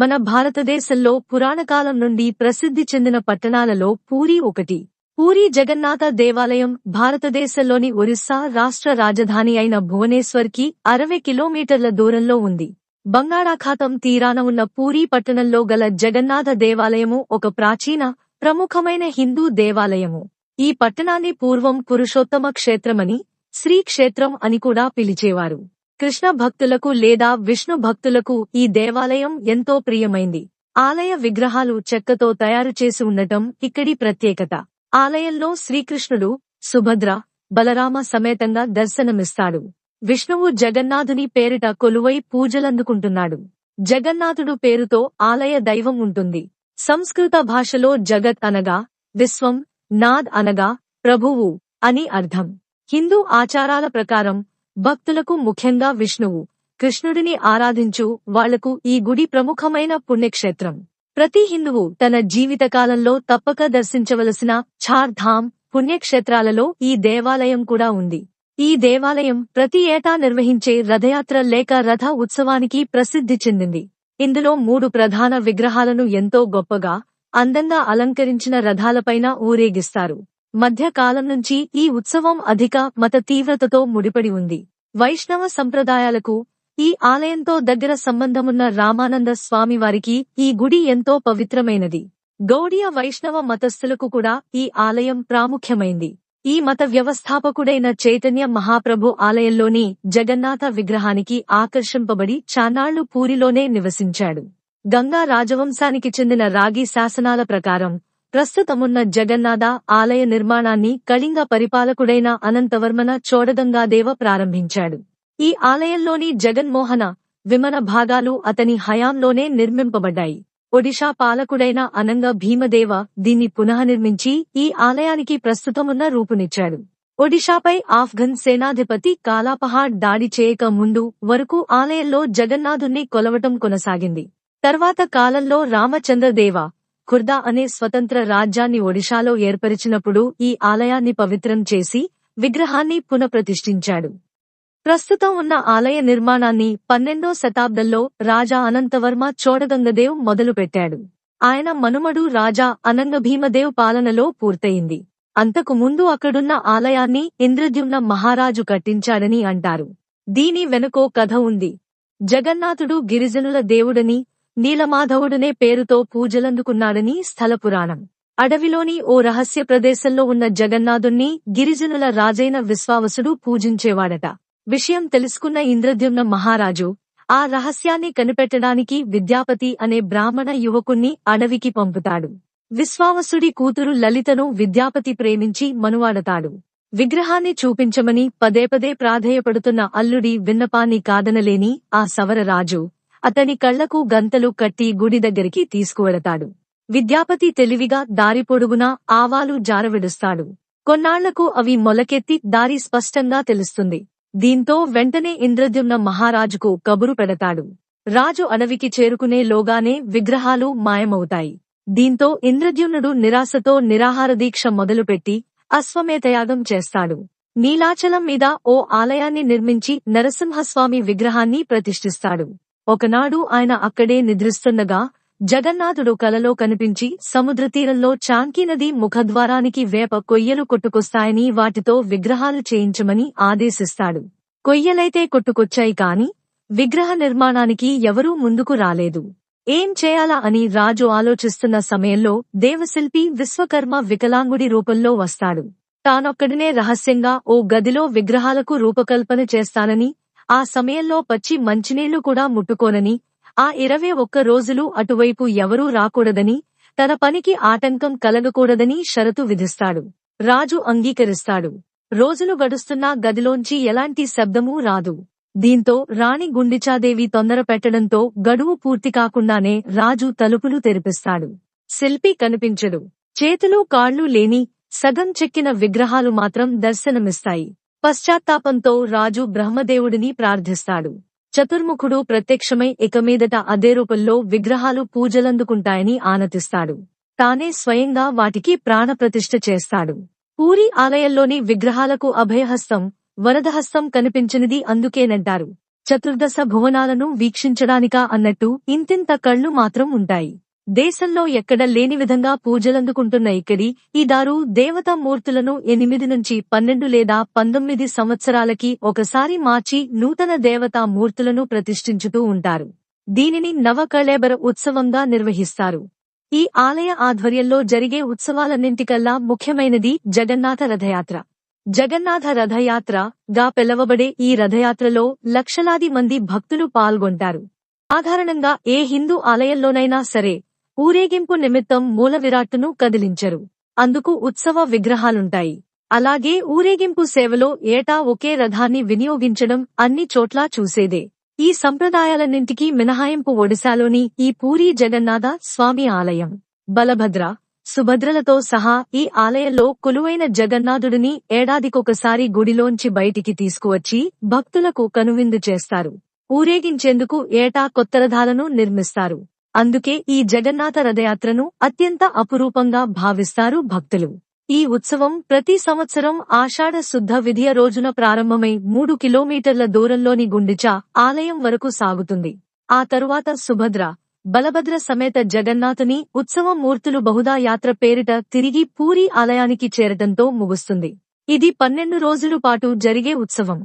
మన భారతదేశంలో పురాణకాలం నుండి ప్రసిద్ధి చెందిన పట్టణాలలో పూరీ ఒకటి. పూరీ జగన్నాథ దేవాలయం భారతదేశంలోని ఒరిస్సా రాష్ట్ర రాజధాని అయిన భువనేశ్వర్కి అరవై కిలోమీటర్ల దూరంలో ఉంది. బంగాళాఖాతం తీరాన ఉన్న పూరీ పట్టణంలో గల జగన్నాథ దేవాలయము ఒక ప్రాచీన ప్రముఖమైన హిందూ దేవాలయము. ఈ పట్టణాన్ని పూర్వం పురుషోత్తమ క్షేత్రమని శ్రీ క్షేత్రం అని కూడా పిలిచేవారు. కృష్ణ భక్తులకు లేదా విష్ణు భక్తులకు ఈ దేవాలయం ఎంతో ప్రియమైంది. ఆలయ విగ్రహాలు చెక్కతో తయారు చేసి ఉండటం ఇక్కడి ప్రత్యేకత. ఆలయంలో శ్రీకృష్ణుడు సుభద్ర బలరామ సమేతంగా దర్శనమిస్తాడు. విష్ణువు జగన్నాథుని పేరిట కొలువై పూజలందుకుంటున్నాడు. జగన్నాథుడు పేరుతో ఆలయ దైవం ఉంటుంది. సంస్కృత భాషలో జగత్ అనగా విశ్వం నాద్ అనగా ప్రభువు అని అర్థం. హిందూ ఆచారాల ప్రకారం భక్తులకు ముఖ్యంగా విష్ణువు. కృష్ణుడిని ఆరాధించు వాళ్ళకు ఈ గుడి ప్రముఖమైన పుణ్యక్షేత్రం. ప్రతి హిందువు తన జీవితకాలంలో తప్పక దర్శించవలసిన ఛార్ధామ్ పుణ్యక్షేత్రాలలో ఈ దేవాలయం కూడా ఉంది. ఈ దేవాలయం ప్రతి ఏటా నిర్వహించే రథయాత్ర లేక రథ ఉత్సవానికి ప్రసిద్ధి చెందింది. ఇందులో మూడు ప్రధాన విగ్రహాలను ఎంతో గొప్పగా అందంగా అలంకరించిన రథాలపైన ఊరేగిస్తారు. మధ్యకాలం నుంచి ఈ ఉత్సవం అధిక మత తీవ్రతతో ముడిపడి ఉంది. వైష్ణవ సంప్రదాయాలకు ఈ ఆలయంతో దగ్గర సంబంధమున్న రామానంద స్వామివారికి ఈ గుడి ఎంతో పవిత్రమైనది. గౌడీయ వైష్ణవ మతస్థులకు కూడా ఈ ఆలయం ప్రాముఖ్యమైంది. ఈ మత వ్యవస్థాపకుడైన చైతన్య మహాప్రభు ఆలయంలోని జగన్నాథ విగ్రహానికి ఆకర్షింపబడి చానాళ్ళు పూరిలోనే నివసించాడు. గంగా రాజవంశానికి చెందిన రాగి శాసనాల ప్రకారం ప్రస్తుతమున్న జగన్నాథ ఆలయ నిర్మాణాన్ని కళింగ పరిపాలకుడైన అనంతవర్మన చోడగంగాదేవ ప్రారంభించాడు. ఈ ఆలయంలోని జగన్మోహన విమన భాగాలు అతని హయాంలోనే నిర్మింపబడ్డాయి. ఒడిషా పాలకుడైన అనంగ భీమదేవ దీన్ని పునఃనిర్మించి ఈ ఆలయానికి ప్రస్తుతమున్న రూపునిచ్చాడు. ఒడిషాపై ఆఫ్ఘన్ సేనాధిపతి కాలాపహాడ్ దాడి చేయక ముందు వరకు ఆలయంలో జగన్నాథుణ్ణి కొలవటం కొనసాగింది. తర్వాత కాలంలో రామచంద్రదేవ ఖుర్దా అనే స్వతంత్ర రాజ్యాన్ని ఒడిషాలో ఏర్పరిచినప్పుడు ఈ ఆలయాన్ని పవిత్రం చేసి విగ్రహాన్ని పునఃప్రతిష్ఠించాడు. ప్రస్తుతం ఉన్న ఆలయ నిర్మాణాన్ని పన్నెండో శతాబ్దంలో రాజా అనంతవర్మ చోడగంగదేవ్ మొదలుపెట్టాడు. ఆయన మనుమడు రాజా అనంగభీమదేవ్ పాలనలో పూర్తయింది. అంతకు ముందు అక్కడున్న ఆలయాన్ని ఇంద్రద్యుమ్న మహారాజు కట్టించాడని అంటారు. దీని వెనుకో కథ ఉంది. జగన్నాథుడు గిరిజనుల దేవుడని నీలమాధవుడనే పేరుతో పూజలందుకున్నాడని స్థల పురాణం అడవిలోని ఓ రహస్య ప్రదేశంలో ఉన్న జగన్నాథుణ్ణి గిరిజనుల రాజైన విశ్వావసుడు పూజించేవాడట. విషయం తెలుసుకున్న ఇంద్రద్యుమ్న మహారాజు ఆ రహస్యాన్ని కనిపెట్టడానికి విద్యాపతి అనే బ్రాహ్మణ యువకుణ్ణి అడవికి పంపుతాడు. విశ్వావసుడి కూతురు లలితను విద్యాపతి ప్రేమించి మనువాడతాడు. విగ్రహాన్ని చూపించమని పదే పదే ప్రాధేయపడుతున్న అల్లుడి విన్నపాన్ని కాదనలేని ఆ సవరరాజు అతని కళ్ళకు గంతలు కట్టి గుడి దగ్గరికి తీసుకువెళతాడు. విద్యాపతి తెలివిగా దారి పొడుగునా ఆవాలు జారవిడుస్తాడు. కొన్నాళ్ళకు అవి మొలకెత్తి దారి స్పష్టంగా తెలుస్తుంది. దీంతో వెంటనే ఇంద్రద్యుమ్న మహారాజుకు కబురు పెడతాడు. రాజు అడవికి చేరుకునే లోగానే విగ్రహాలు మాయమవుతాయి. దీంతో ఇంద్రద్యుమ్నుడు నిరాశతో నిరాహారదీక్ష మొదలుపెట్టి అశ్వమేధయాగం చేస్తాడు. నీలాచలం మీద ఓ ఆలయాన్ని నిర్మించి నరసింహస్వామి విగ్రహాన్ని ప్రతిష్ఠిస్తాడు. ఒకనాడు ఆయన అక్కడే నిద్రిస్తుండగా జగన్నాథుడు కలలో కనిపించి సముద్ర తీరంలో చాంకీ నది ముఖద్వారానికి వేప కొయ్యలు కొట్టుకొస్తాయని వాటితో విగ్రహాలు చేయించమని ఆదేశిస్తాడు. కొయ్యలైతే కొట్టుకొచ్చాయి కాని విగ్రహ నిర్మాణానికి ఎవరూ ముందుకు రాలేదు. ఏం చేయాలా అని రాజు ఆలోచిస్తున్న సమయంలో దేవశిల్పి విశ్వకర్మ వికలాంగుడి రూపంలో వస్తాడు. తానొక్కడినే రహస్యంగా ఓ గదిలో విగ్రహాలకు రూపకల్పన చేస్తానని ఆ సమయంలో పచ్చి మంచినీళ్ళు కూడా ముట్టుకోనని ఆ ఇరవై ఒక్క రోజులు అటువైపు ఎవరూ రాకూడదని తన పనికి ఆటంకం కలగకూడదని షరతు విధిస్తాడు. రాజు అంగీకరిస్తాడు. రోజులు గడుస్తున్నా గదిలోంచి ఎలాంటి శబ్దమూ రాదు. దీంతో రాణి గుండిచాదేవి తొందర పెట్టడంతో గడువు పూర్తి కాకుండానే రాజు తలుపులు తెరిపిస్తాడు. శిల్పి కనిపించడు చేతులు కాళ్ళు లేని సగం చెక్కిన విగ్రహాలు మాత్రం దర్శనమిస్తాయి. పశ్చాత్తాపంతో రాజు బ్రహ్మదేవుడిని ప్రార్థిస్తాడు. చతుర్ముఖుడు ప్రత్యక్షమై ఇకమీదట అదే రూపంలో విగ్రహాలు పూజలందుకుంటాయని ఆనతిస్తాడు. తానే స్వయంగా వాటికి ప్రాణప్రతిష్ఠ చేస్తాడు. పూరి ఆలయంలోని విగ్రహాలకు అభయహస్తం వరదహస్తం కనిపించినది అందుకేనంటారు. చతుర్దశ భువనాలను వీక్షించడానికా అన్నట్టు ఇంతింత కళ్ళు మాత్రం ఉంటాయి. దేశంలో ఎక్కడ లేని విధంగా పూజలందుకుంటున్న ఇక్కడి ఈ దారు దేవతా మూర్తులను ఎనిమిది నుంచి పన్నెండు లేదా పంతొమ్మిది సంవత్సరాలకి ఒకసారి మార్చి నూతన దేవతా మూర్తులను ప్రతిష్ఠించుతూ ఉంటారు. దీనిని నవకళేబర ఉత్సవంగా నిర్వహిస్తారు. ఈ ఆలయ ఆధ్వర్యంలో జరిగే ఉత్సవాలన్నింటికల్లా ముఖ్యమైనది జగన్నాథ రథయాత్ర. జగన్నాథ రథయాత్ర గా పిలవబడే ఈ రథయాత్రలో లక్షలాది మంది భక్తులు పాల్గొంటారు. సాధారణంగా ఏ హిందూ ఆలయంలోనైనా సరే ఊరేగింపు నిమిత్తం మూల విరాట్టును కదిలించరు. అందుకు ఉత్సవ విగ్రహాలుంటాయి. అలాగే ఊరేగింపు సేవలో ఏటా ఒకే రథాన్ని వినియోగించడం అన్ని చోట్లా చూసేదే. ఈ సంప్రదాయాలన్నింటికీ మినహాయింపు ఒడిశాలోని ఈ పూరీ జగన్నాథ స్వామి ఆలయం. బలభద్ర సుభద్రలతో సహా ఈ ఆలయంలో కొలువైన జగన్నాథుడిని ఏడాదికొకసారి గుడిలోంచి బయటికి తీసుకువచ్చి భక్తులకు కనువిందు చేస్తారు. ఊరేగించేందుకు ఏటా కొత్త రథాలను నిర్మిస్తారు. అందుకే ఈ జగన్నాథ రథయాత్రను అత్యంత అపురూపంగా భావిస్తారు భక్తులు. ఈ ఉత్సవం ప్రతి సంవత్సరం ఆషాఢ శుద్ధ విధియ రోజున ప్రారంభమై మూడు కిలోమీటర్ల దూరంలోని గుండిచా ఆలయం వరకు సాగుతుంది. ఆ తరువాత సుభద్ర బలభద్ర సమేత జగన్నాథుని ఉత్సవ మూర్తులు బహుదా యాత్ర పేరిట తిరిగి పూరి ఆలయానికి చేరటంతో ముగుస్తుంది. ఇది పన్నెండు రోజుల పాటు జరిగే ఉత్సవం.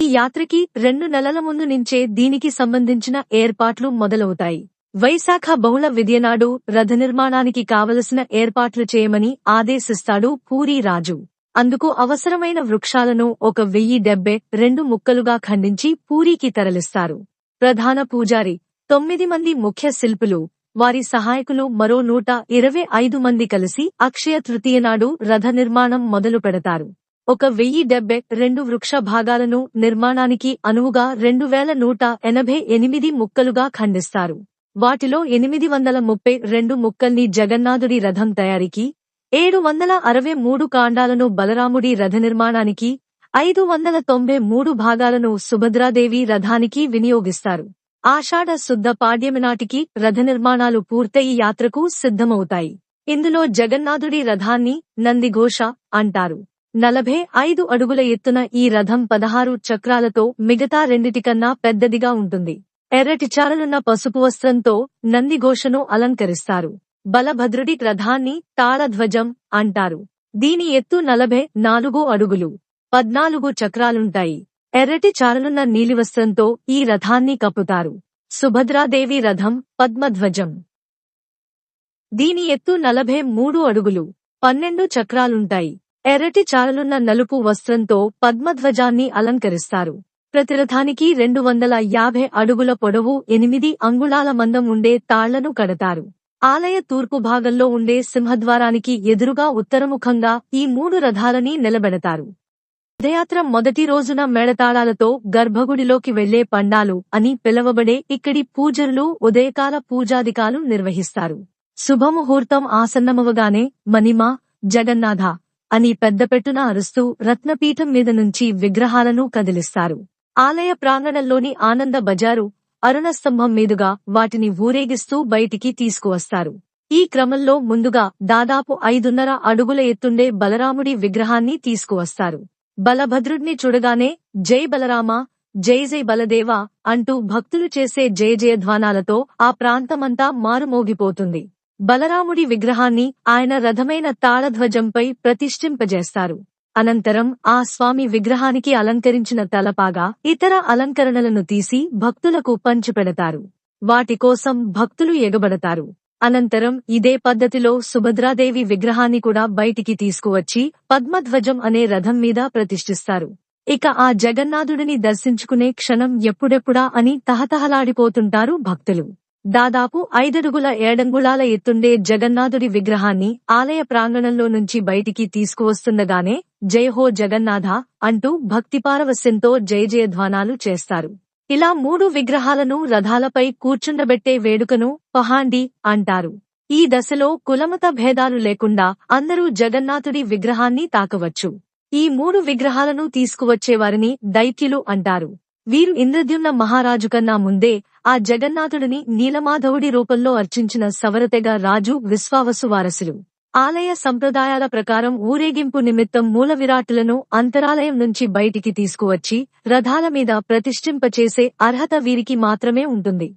ఈ యాత్రకి రెండు నెలల ముందు నుంచే దీనికి సంబంధించిన ఏర్పాట్లు మొదలవుతాయి. వైశాఖ బహుళ విద్యనాడు రథ నిర్మాణానికి కావలసిన ఏర్పాట్లు చేయమని ఆదేశిస్తాడు పూరీ రాజు. అందుకు అవసరమైన వృక్షాలను ఒక వెయ్యి డెబ్బై రెండు ముక్కలుగా ఖండించి పూరీకి తరలిస్తారు. ప్రధాన పూజారి తొమ్మిది మంది ముఖ్య శిల్పులు వారి సహాయకులు మరో నూట ఇరవై ఐదు మంది కలిసి అక్షయ తృతీయ నాడు రథ నిర్మాణం మొదలు పెడతారు. ఒక వెయ్యి డెబ్బై రెండు వృక్ష భాగాలను నిర్మాణానికి అనువుగా రెండు వేల నూట ఎనభై ఎనిమిది ముక్కలుగా ఖండిస్తారు. వాటిలో ఎనిమిది వందల ముప్పై రెండు ముక్కల్ని జగన్నాథుడి రథం తయారీకి ఏడు వందల అరవై మూడు కాండాలను బలరాముడి రథ నిర్మాణానికి ఐదు వందల తొంభై మూడు భాగాలను సుభద్రాదేవి రథానికి వినియోగిస్తారు. ఆషాఢ శుద్ధ పాడ్యమి నాటికి రథ నిర్మాణాలు పూర్తయి యాత్రకు సిద్ధమవుతాయి. ఇందులో జగన్నాథుడి రథాన్ని నందిఘోష అంటారు. నలభై ఐదు అడుగుల ఎత్తున ఈ రథం పదహారు చక్రాలతో మిగతా రెండిటికన్నా పెద్దదిగా ఉంటుంది. ఎర్రటి చారలున్న పసుపు వస్త్రంతో నందిఘోషను అలంకరిస్తారు. బలభద్రుడి రథాన్ని తాళధ్వజం అంటారు. దీని ఎత్తు నలభై నాలుగు అడుగులు పద్నాలుగు చక్రాలుంటాయి. ఎర్రటి చారలున్న నీలివస్త్రంతో ఈ రథాన్ని కప్పుతారు. సుభద్రాదేవి రథం పద్మధ్వజం. దీని ఎత్తు నలభై మూడు అడుగులు పన్నెండు చక్రాలుంటాయి. ఎర్రటి చారలున్న నలుపు వస్త్రంతో పద్మధ్వజాన్ని అలంకరిస్తారు. ప్రతిరథానికి రెండు వందల యాభై అడుగుల పొడవు ఎనిమిది అంగుళాల మందం ఉండే తాళ్ళను కడతారు. ఆలయ తూర్పు భాగంలో ఉండే సింహద్వారానికి ఎదురుగా ఉత్తరముఖంగా ఈ మూడు రథాలని నిలబెడతారు. రథయాత్ర మొదటి రోజున మేళతాళాలతో గర్భగుడిలోకి వెళ్ళే పండాలు అని పిలవబడే ఇక్కడి పూజరులు ఉదయకాల పూజాదికాలు నిర్వహిస్తారు. శుభముహూర్తం ఆసన్నమవగానే మణిమ జగన్నాథ అని పెద్దపెట్టున అరుస్తూ రత్నపీఠం మీద నుంచి విగ్రహాలను కదిలిస్తారు. ఆలయ ప్రాంగణంలోని ఆనంద బజారు అరుణస్తంభం మీదుగా వాటిని ఊరేగిస్తూ బయటికి తీసుకువస్తారు. ఈ క్రమంలో ముందుగా దాదాపు ఐదున్నర అడుగుల ఎత్తుండే బలరాముడి విగ్రహాన్ని తీసుకువస్తారు. బలభద్రుడిని చూడగానే జై బలరామ జై జై బలదేవా అంటూ భక్తులు చేసే జయ జయధ్వానాలతో ఆ ప్రాంతమంతా మారుమోగిపోతుంది. బలరాముడి విగ్రహాన్ని ఆయన రథమైన తాళధ్వజంపై ప్రతిష్ఠింపజేస్తారు. అనంతరం ఆ స్వామి విగ్రహానికి అలంకరించిన తలపాగా ఇతర అలంకరణలను తీసి భక్తులకు పంచిపెడతారు. వాటి కోసం భక్తులు ఎగబడతారు. అనంతరం ఇదే పద్ధతిలో సుభద్రాదేవి విగ్రహాన్ని కూడా బయటికి తీసుకువచ్చి పద్మధ్వజం అనే రథం మీద ప్రతిష్ఠిస్తారు. ఇక ఆ జగన్నాథుడిని దర్శించుకునే క్షణం ఎప్పుడెప్పుడా అని తహతహలాడిపోతుంటారు భక్తులు. దాదాపు ఐదడుగుల ఏడంగుళాల ఎత్తుండే జగన్నాథుడి విగ్రహాన్ని ఆలయ ప్రాంగణంలో నుంచి బయటికి తీసుకువస్తుండగానే జై హో జగన్నాథ అంటూ భక్తిపారవస్యంతో జయజయధ్వానాలు చేస్తారు. ఇలా మూడు విగ్రహాలను రథాలపై కూర్చుండబెట్టే వేడుకను పహాండి అంటారు. ఈ దశలో కులమత భేదాలు లేకుండా అందరూ జగన్నాథుడి విగ్రహాన్ని తాకవచ్చు. ఈ మూడు విగ్రహాలను తీసుకువచ్చేవారిని దైత్యులు అంటారు. వీరు ఇంద్రద్యుమ్న మహారాజు కన్నా ముందే ఆ జగన్నాథుడిని నీలమాధవుడి రూపంలో అర్చించిన సవరతెగ రాజు విశ్వావసు వారసులు. ఆలయ సంప్రదాయాల ప్రకారం ఊరేగింపు నిమిత్తం మూల విరాట్లను అంతరాలయం నుంచి బయటికి తీసుకువచ్చి రథాల మీద ప్రతిష్ఠింపచేసే అర్హత వీరికి మాత్రమే ఉంటుంది.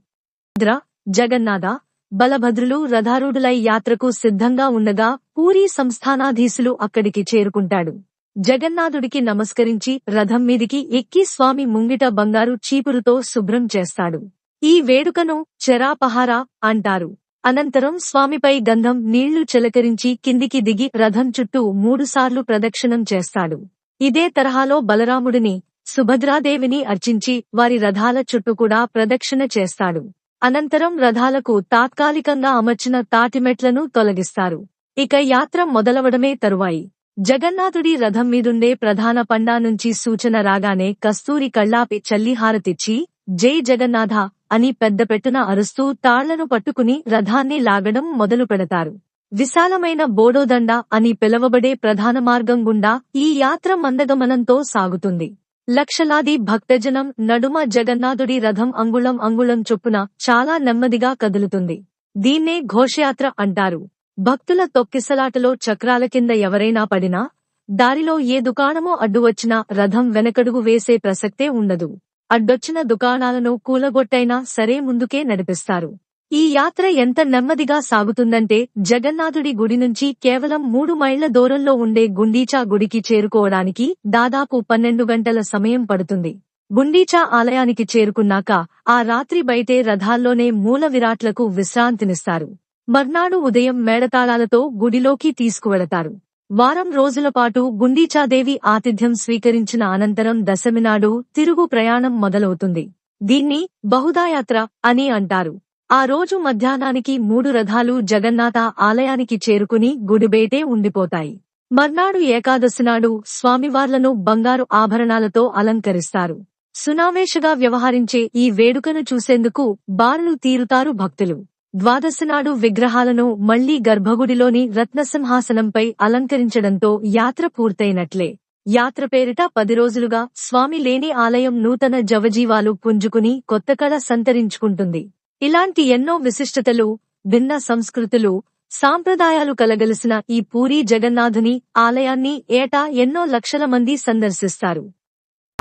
ద్ర జగన్నాథ బలభద్రులు రథారూఢులై యాత్రకు సిద్ధంగా ఉండగా పూరీ సంస్థానాధీశులు అక్కడికి చేరుకుంటాడు. జగన్నాథుడికి నమస్కరించి రథం మీదికి ఎక్కి స్వామి ముంగిట బంగారు చీపురుతో శుభ్రం చేస్తాడు. ఈ వేడుకను చెరాపహారా అంటారు. అనంతరం స్వామిపై గంధం నీళ్ళు చిలకరించి కిందికి దిగి రథం చుట్టూ మూడుసార్లు ప్రదక్షిణం చేస్తాడు. ఇదే తరహాలో బలరాముడిని సుభద్రాదేవిని అర్చించి వారి రథాల చుట్టూ కూడా ప్రదక్షిణ చేస్తాడు. అనంతరం రథాలకు తాత్కాలికంగా అమర్చిన తాటిమెట్లను తొలగిస్తారు. ఇక యాత్ర మొదలవడమే తరువాయి. జగన్నాథుడి రథం మీదుండే ప్రధాన పండా నుంచి సూచన రాగానే కస్తూరి కళ్ళాపి చల్లిహారతిచ్చి జై జగన్నాథ అని పెద్ద పెట్టున అరుస్తూ తాళ్ళను పట్టుకుని రథాన్ని లాగడం మొదలు పెడతారు. విశాలమైన బోడోదండ అని పిలవబడే ప్రధాన మార్గం గుండా ఈ యాత్ర మందగమనంతో సాగుతుంది. లక్షలాది భక్తజనం నడుమ జగన్నాథుడి రథం అంగుళం అంగుళం చొప్పున చాలా నెమ్మదిగా కదులుతుంది. దీన్నే ఘోషయాత్ర అంటారు. భక్తుల తొక్కిసలాటలో చక్రాల కింద ఎవరైనా పడినా దారిలో ఏ దుకాణమో అడ్డువచ్చినా రథం వెనకడుగు వేసే ప్రసక్తే ఉండదు. అడ్డొచ్చిన దుకాణాలను కూలగొట్టైనా సరే ముందుకే నడిపిస్తారు. ఈ యాత్ర ఎంత నెమ్మదిగా సాగుతుందంటే జగన్నాథుడి గుడి నుంచి కేవలం మూడు మైళ్ళ దూరంలో ఉండే గుండీచా గుడికి చేరుకోవడానికి దాదాపు పన్నెండు గంటల సమయం పడుతుంది. గుండీచా ఆలయానికి చేరుకున్నాక ఆ రాత్రి బయటే రథాల్లోనే మూల విరాట్లకు విశ్రాంతినిస్తారు. మర్నాడు ఉదయం మేడతాళాలతో గుడిలోకి తీసుకువెళతారు. వారం రోజుల పాటు గుండీచాదేవి ఆతిథ్యం స్వీకరించిన అనంతరం దశమినాడు తిరుగు ప్రయాణం మొదలవుతుంది. దీన్ని బహుదాయాత్ర అని అంటారు. ఆ రోజు మధ్యాహ్నానికి మూడు రథాలు జగన్నాథ ఆలయానికి చేరుకుని గుడిబేటే ఉండిపోతాయి. మర్నాడు ఏకాదశినాడు స్వామివార్లను బంగారు ఆభరణాలతో అలంకరిస్తారు. సునావేశగా వ్యవహరించే ఈ వేడుకను చూసేందుకు బారులు తీరుతారు భక్తులు. ద్వాదశనాడు విగ్రహాలను మళ్ళీ గర్భగుడిలోని రత్నసింహాసనంపై అలంకరించడంతో యాత్ర పూర్తయినట్లే. యాత్ర పేరిట పది రోజులుగా స్వామి లేని ఆలయం నూతన జవజీవాలు పుంజుకుని కొత్త కళ సంతరించుకుంటుంది. ఇలాంటి ఎన్నో విశిష్టతలు భిన్న సంస్కృతులు సాంప్రదాయాలు కలగలిసిన ఈ పూరీ జగన్నాథుని ఆలయాన్ని ఏటా ఎన్నో లక్షల మంది సందర్శిస్తారు.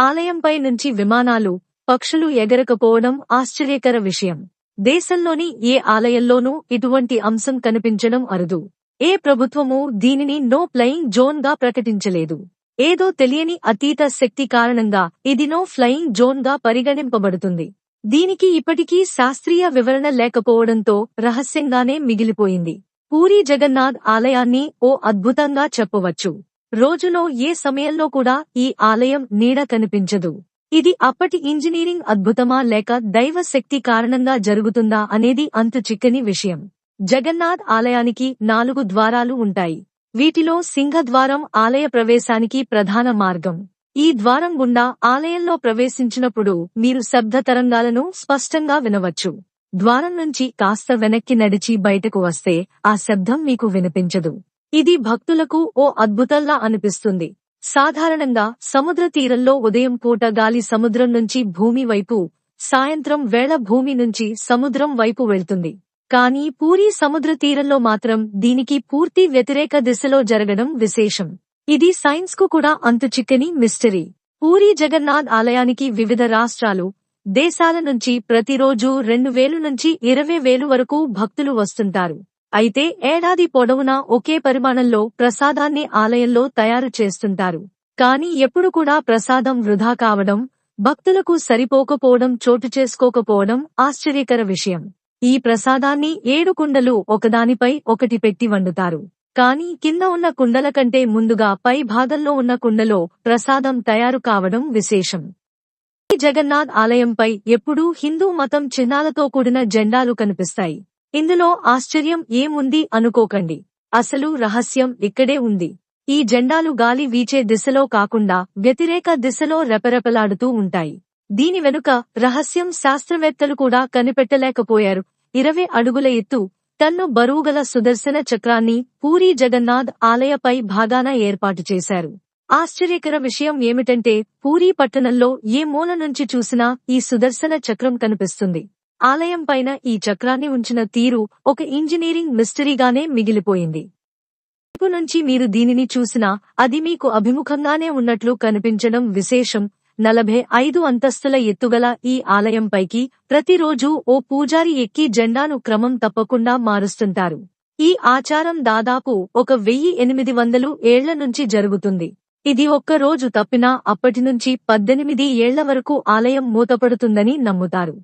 ఆలయంపై నుంచి విమానాలు పక్షులు ఎగరకపోవడం ఆశ్చర్యకర విషయం. దేశంలోని ఏ ఆలయంలోనూ ఇటువంటి అంశం కనిపించడం అరుదు. ఏ ప్రభుత్వమూ దీనిని నో ఫ్లయింగ్ జోన్గా ప్రకటించలేదు. ఏదో తెలియని అతీత శక్తి కారణంగా ఇది నో ఫ్లయింగ్ జోన్గా పరిగణింపబడుతుంది. దీనికి ఇప్పటికీ శాస్త్రీయ వివరణ లేకపోవడంతో రహస్యంగానే మిగిలిపోయింది. పూరీ జగన్నాథ్ ఆలయాన్ని ఓ అద్భుతంగా చెప్పవచ్చు. రోజులో ఏ సమయంలో కూడా ఈ ఆలయం నీడ కనిపించదు. ఇది అప్పటి ఇంజనీరింగ్ అద్భుతమా లేక దైవ శక్తి కారణంగా జరుగుతుందా అనేది అంతు చిక్కని విషయం. జగన్నాథ్ ఆలయానికి నాలుగు ద్వారాలు ఉంటాయి. వీటిలో సింహద్వారం ఆలయ ప్రవేశానికి ప్రధాన మార్గం. ఈ ద్వారం గుండా ఆలయంలో ప్రవేశించినప్పుడు మీరు శబ్ద తరంగాలను స్పష్టంగా వినవచ్చు. ద్వారం నుంచి కాస్త వెనక్కి నడిచి బయటకు వస్తే ఆ శబ్దం మీకు వినిపించదు. ఇది భక్తులకు ఓ అద్భుతంలా అనిపిస్తుంది. సాధారణంగా సముద్ర తీరంలో ఉదయం పూట గాలి సముద్రం నుంచి భూమి వైపు సాయంత్రం వేళ భూమి నుంచి సముద్రం వైపు వెళ్తుంది. కానీ పూరీ సముద్ర తీరంలో మాత్రం దీనికి పూర్తి వ్యతిరేక దిశలో జరగడం విశేషం. ఇది సైన్స్కు కూడా అంతు చిక్కని మిస్టరీ. పూరీ జగన్నాథ్ ఆలయానికి వివిధ రాష్ట్రాలు దేశాల నుంచి ప్రతిరోజు రెండు వేలు నుంచి ఇరవై వేలు వరకు భక్తులు వస్తుంటారు. అయితే ఏడాది పొడవునా ఒకే పరిమాణంలో ప్రసాదాన్ని ఆలయంలో తయారు చేస్తుంటారు. కాని ఎప్పుడు కూడా ప్రసాదం వృధా కావడం భక్తులకు సరిపోకపోవడం చోటు చేసుకోకపోవడం ఆశ్చర్యకర విషయం. ఈ ప్రసాదాన్ని ఏడు కుండలు ఒకదానిపై ఒకటి పెట్టి వండుతారు. కాని కింద ఉన్న కుండల కంటే ముందుగా పై భాగంలో ఉన్న కుండలో ప్రసాదం తయారు కావడం విశేషం. ఈ జగన్నాథ్ ఆలయంపై ఎప్పుడూ హిందూ మతం చిహ్నాలతో కూడిన జెండాలు కనిపిస్తాయి. ఇందులో ఆశ్చర్యం ఏముంది అనుకోకండి. అసలు రహస్యం ఇక్కడే ఉంది. ఈ జెండాలు గాలి వీచే దిశలో కాకుండా వ్యతిరేక దిశలో రెపరెపలాడుతూ ఉంటాయి. దీని వెనుక రహస్యం శాస్త్రవేత్తలు కూడా కనిపెట్టలేకపోయారు. ఇరవై అడుగుల ఎత్తు టన్ను బరువుగల సుదర్శన చక్రాన్ని పూరీ జగన్నాథ్ ఆలయపై భాగాన ఏర్పాటు చేశారు. ఆశ్చర్యకర విషయం ఏమిటంటే పూరీ పట్టణంలో ఏ మూల నుంచి చూసినా ఈ సుదర్శన చక్రం కనిపిస్తుంది. ఆలయం పైన ఈ చక్రాన్ని ఉంచిన తీరు ఒక ఇంజనీరింగ్ మిస్టరీగానే మిగిలిపోయింది. వైపు నుంచి మీరు దీనిని చూసినా అది మీకు అభిముఖంగానే ఉన్నట్లు కనిపించడం విశేషం. నలభై ఐదు అంతస్తుల ఎత్తుగల ఈ ఆలయంపైకి ప్రతిరోజూ ఓ పూజారి ఎక్కి జెండాను క్రమం తప్పకుండా మారుస్తుంటారు. ఈ ఆచారం దాదాపు ఒక వెయ్యి ఎనిమిది వందలు ఏళ్ళ నుంచి జరుగుతుంది. ఇది ఒక్క రోజు తప్పినా అప్పటినుంచి పద్దెనిమిది ఏళ్ళ వరకు ఆలయం మూతపడుతుందని నమ్ముతారు.